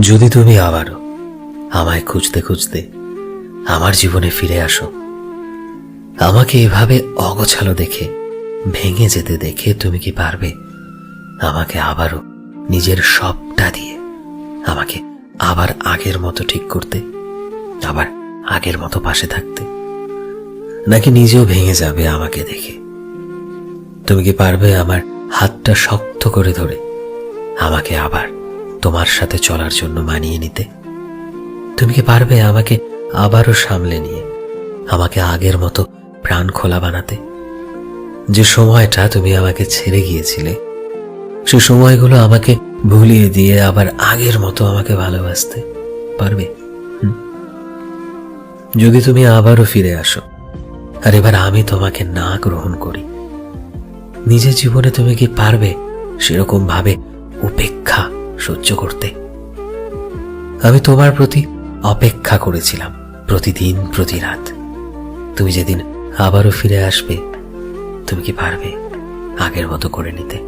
যদি তুমি আবারও আমায় খুঁজতে খুঁজতে আমার জীবনে ফিরে আসো, আমাকে এভাবে অগোছালো দেখে, ভেঙে যেতে দেখে তুমি কি পারবে আমাকে আবারও নিজের সবটা দিয়ে আমাকে আবার আগের মতো ঠিক করতে, আবার আগের মতো পাশে থাকতে? নাকি নিজেও ভেঙে যাবে আমাকে দেখে? তুমি কি পারবে আমার হাতটা শক্ত করে ধরে আমাকে আবার তোমার সাথে চলার জন্য মানিয়ে নিতে। তুমি কি পারবে আমাকে আবারও সামলে নিয়ে, আমাকে আগের মতো প্রাণ খোলা বানাতে? যে সময়টা তুমি আমাকে ছেড়ে গিয়েছিলে, সে সময়গুলো আমাকে ভুলিয়ে দিয়ে আবার আগের মতো আমাকে ভালোবাসতে পারবে? যদি তুমি আবারও ফিরে আসো, আর এবার আমি তোমাকে না গ্রহণ করি, নিজের জীবনে তুমি কি পারবে সেরকম ভাবে উপেক্ষা সহ্য করতে। আমি তোমার প্রতি অপেক্ষা করেছিলাম প্রতিদিন প্রতি রাত তুমি যেদিন আবারও ফিরে আসবে, তুমি কি পারবে আগের মতো করে নিতে?